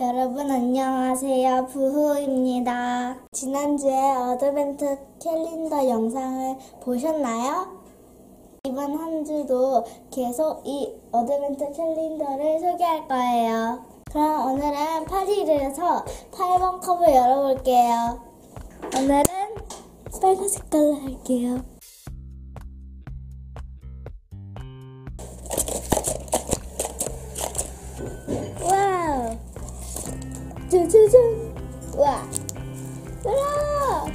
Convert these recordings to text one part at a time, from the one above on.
여러분 안녕하세요. 부후입니다. 지난주에 어드벤트 캘린더 영상을 보셨나요? 이번 한 주도 계속 이 어드벤트 캘린더를 소개할 거예요. 그럼 오늘은 8일에서 8번 컵을 열어볼게요. 오늘은 빨간 색깔로 할게요. 짜자잔! 와! 우와!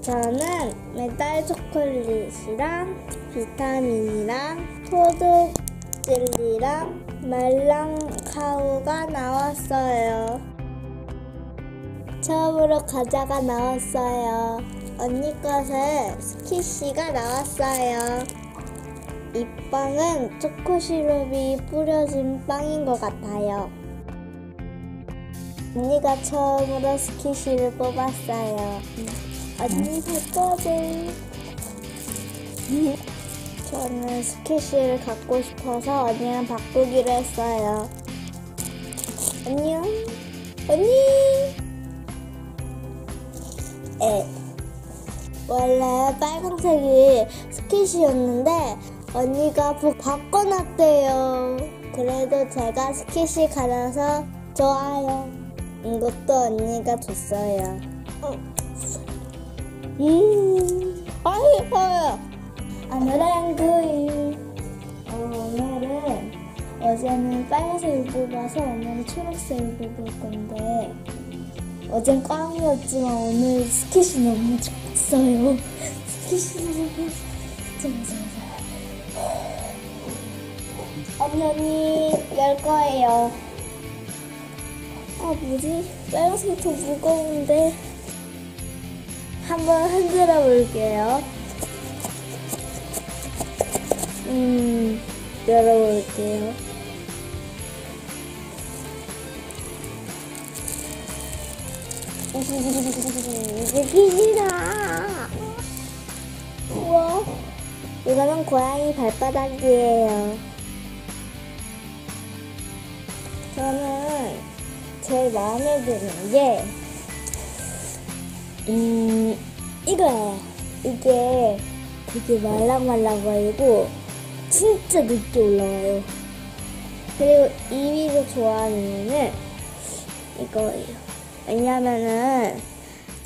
저는 메달 초콜릿이랑 비타민이랑 소독 젤리랑 말랑 카우가 나왔어요. 처음으로 과자가 나왔어요. 언니 것은 스키시가 나왔어요. 이 빵은 초코 시럽이 뿌려진 빵인 것 같아요. 언니가 처음으로 스키시를 뽑았어요. 언니 바꿔줘. 저는 스키시를 갖고 싶어서 언니랑 바꾸기로 했어요. 안녕. 언니. 에. 원래 빨간색이 스키시였는데 언니가 부- 바꿔놨대요. 그래도 제가 스키시 갈아서 좋아요. 이것도 언니가 줬어요. 음, 아이고요. 오늘은 9일. 오늘은 어제는 빨간색을 뽑아서 오늘은 초록색을 뽑을 건데 어젠 꽝이었지만 오늘 스키시 너무 좋았어요. 스키시 너무. 언니 언니 열 거예요. 아 뭐지? 빨간색이 더 무거운데 한번 흔들어 볼게요. 음 열어볼게요. 빛이다. 우와, 이거는 고양이 발바닥이에요. 제일 마음에 드는 게, 음, 이거예요. 이게 되게 말랑말랑거리고, 진짜 늦게 올라와요. 그리고 2위로 좋아하는 이유는 이거예요. 왜냐면은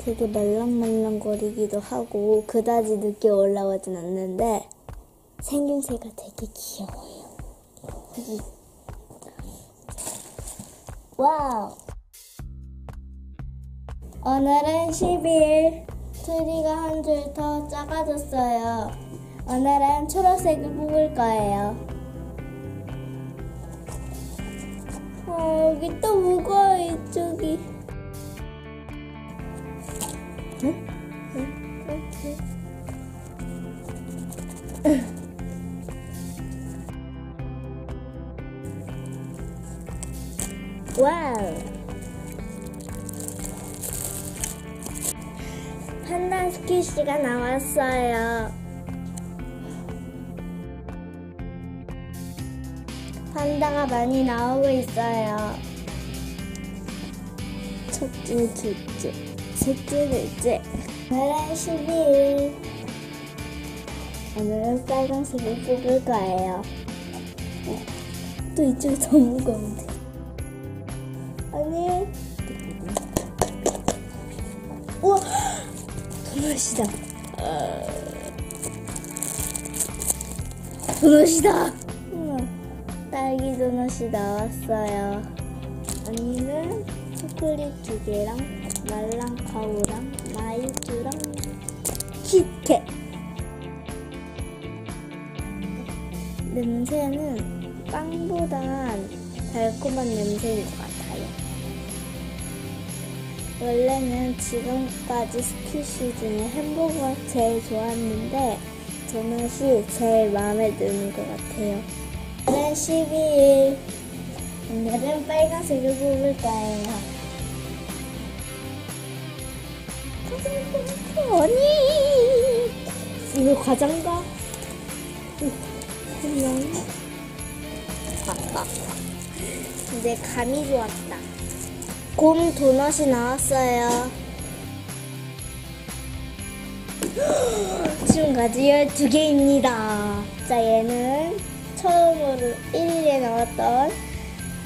되게 말랑말랑거리기도 하고 그다지 늦게 올라오진 않는데 생김새가 되게 귀여워요. 와우. 오늘은 12일. 트리가 한 줄 더 작아졌어요. 오늘은 초록색을 뽑을 거예요. 아, 여기 또 무거워, 이쪽이. 응? 응? 응? 응. 와우. 판단 스키시가 나왔어요. 판다가 많이 나오고 있어요. 첫째, 둘째, 셋째, 넷째. 오늘은 12일. 오늘은 빨간색을 뽑을 거예요. 어, 또 이쪽이 더 무거운데. 아니. 우와! 도넛이다. 도넛이다! 우와, 딸기 도넛이 나왔어요. 언니는 초콜릿 두 개랑 말랑카우랑 마이쮸랑 키캣. 냄새는 빵보단 달콤한 냄새인 것 같아요. 원래는 지금까지 스키시 중에 햄버거가 제일 좋았는데 도넛이 제일 마음에 드는 것 같아요. 오늘 12일. 오늘은 빨간색을 뽑을 거예요. 언니! 이거 과장가? 안녕. 아빠. 이제 감이 좋았다. 곰 도넛이 나왔어요. 지금까지 12개입니다. 자, 얘는 처음으로 1위에 나왔던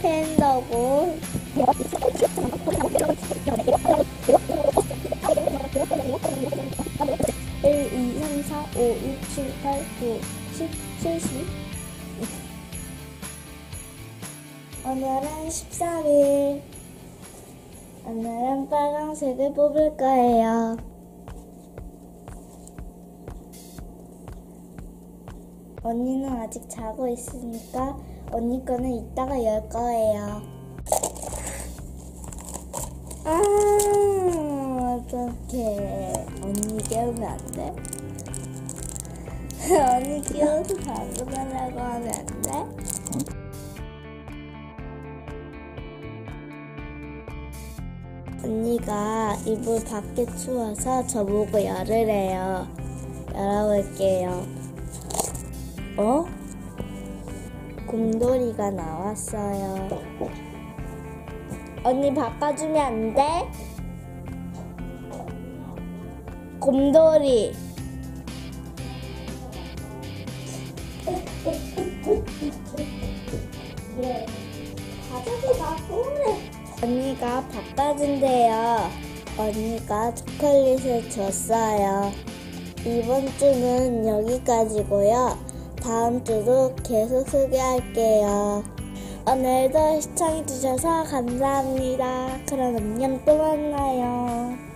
팬더고 1, 2, 3, 4, 5, 6, 7, 8, 9, 10, 70 오늘은 13일 오늘은 빨강색을 뽑을 거예요 언니는 아직 자고 있으니까 언니 거는 이따가 열 거예요. 아, 어떡해. 언니 깨우면 안 돼? 언니 깨워서 방구 달라고 하면 안 돼? 언니가 이불 밖에 추워서 저보고 열으래요. 열어볼게요. 어? 곰돌이가 나왔어요. 언니 바꿔주면 안 돼? 곰돌이. 네. 언니가 바꿔준대요. 언니가 초콜릿을 줬어요. 이번 주는 여기까지고요. 다음 주도 계속 소개할게요. 오늘도 시청해주셔서 감사합니다. 그럼 안녕 또 만나요.